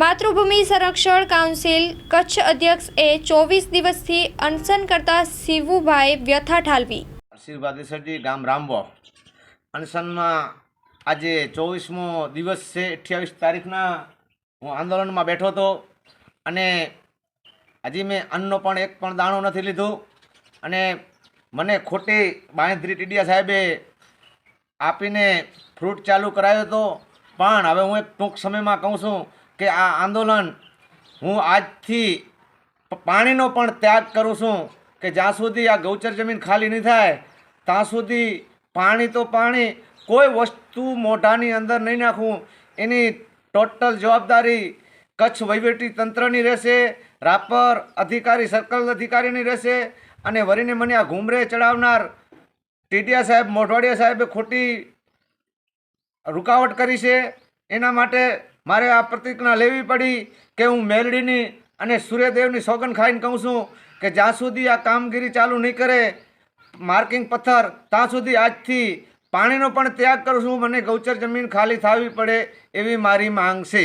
માતૃભૂમિ સંરક્ષણ કાઉન્સિલ કચ્છ અધ્યક્ષ એ ચોવીસ દિવસથી અનશન કરતા શિવુભાઈ વ્યથા ઠાલવી. આશીર્વાદ ગામ રામવો. અનશનમાં આજે ચોવીસમો દિવસ છે, અઠ્યાવીસ તારીખના હું આંદોલનમાં બેઠો હતો અને હજી મેં અન્નનો પણ એક પણ દાણો નથી લીધું અને મને ખોટી બાંધરી ટીડિયા સાહેબે આપીને ફ્રૂટ ચાલુ કરાયો હતો પણ હવે હું એક ટૂંક સમયમાં કહું છું કે આ આંદોલન હું આજથી પાણીનો પણ ત્યાગ કરું છું કે જ્યાં સુધી આ ગૌચર જમીન ખાલી નહીં થાય, ત્યાં સુધી પાણી તો પાણી, કોઈ વસ્તુ મોઢાની અંદર નહીં નાખવું એની ટોટલ જવાબદારી કચ્છ વહીવટી તંત્રની રહેશે, રાપર અધિકારી, સર્કલ અધિકારીની રહેશે અને વરીને મને આ ઘૂમરે ચડાવનાર ટીડિયા સાહેબ, મોઢવાડિયા સાહેબે ખોટી રૂકાવટ કરી છે. એના માટે મારે આ પ્રતિજ્ઞા લેવી પડી કે હું મેલડીની અને સૂર્યદેવની સોગન ખાઈને કહું છું કે જ્યાં સુધી આ કામગીરી ચાલુ નહીં કરે, માર્કિંગ પથ્થર, ત્યાં સુધી આજથી પાણીનો પણ ત્યાગ કરું છું, મને ગૌચર જમીન ખાલી થવી પડે એવી મારી માંગ છે.